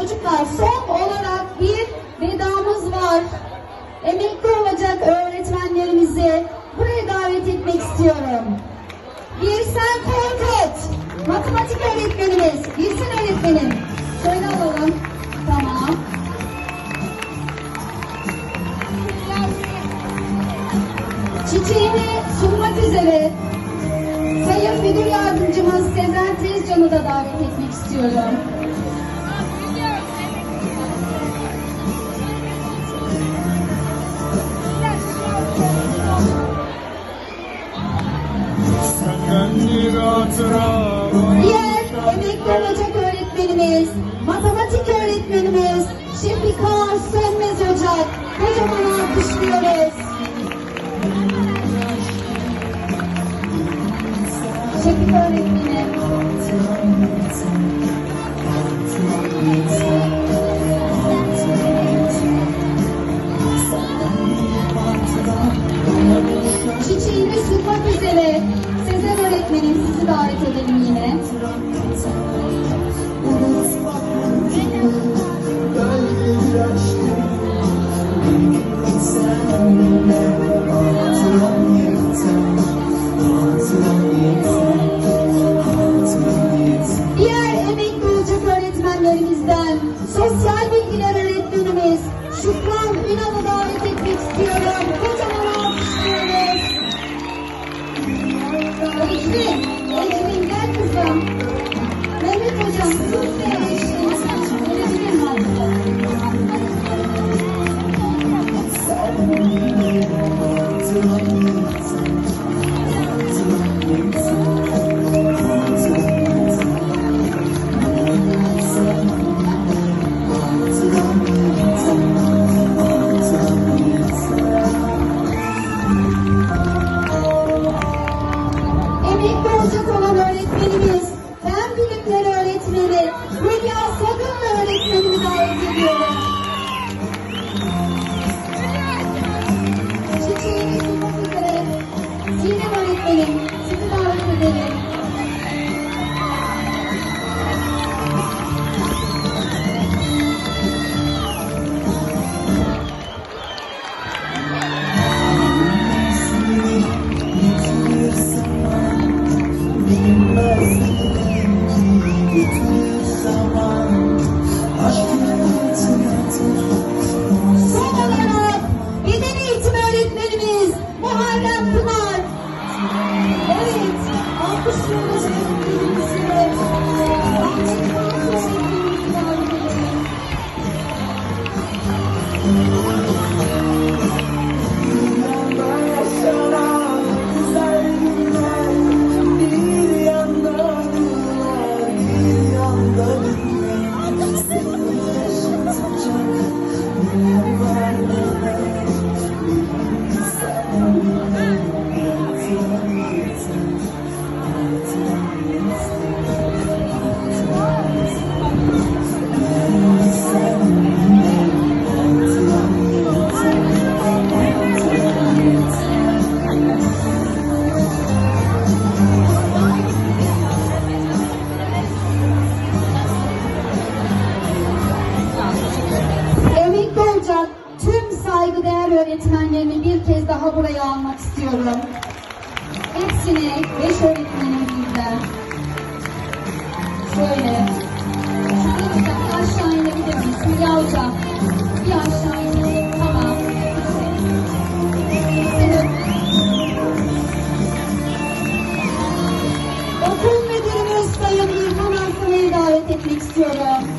Çocuklar son olarak bir vedamız var. Emekli olacak öğretmenlerimizi buraya davet etmek istiyorum. Birsen Korkut, matematik öğretmenimiz. Birsen öğretmenim. Şöyle alalım. Tamam. Çiçeğini sunmak üzere Sayın Müdür Yardımcımız Sezen Tezcan'ı da davet etmek istiyorum. Olacak öğretmenimiz, matematik öğretmenimiz Şefika Sönmez Ocak. Kocaman alkışlıyoruz. Öğretmenim sizi davet edelim yine. Diğer emekli olacak öğretmenlerimizden sosyal bilgiler öğretmenimiz Şükran Ünal'ı davet etmek istiyorum. Ecrin gel kızım. Öğretmenimiz öğretmenlerini bir kez daha buraya almak istiyorum. Hepsini beş öğretmenimizden şöyle şu iki dakika aşağı inebilir miyiz? Hülya Hocam bir aşağı inelim. Tamam. Okul müdürümüz Sayın Nurhan Arslan'ı davet etmek istiyorum.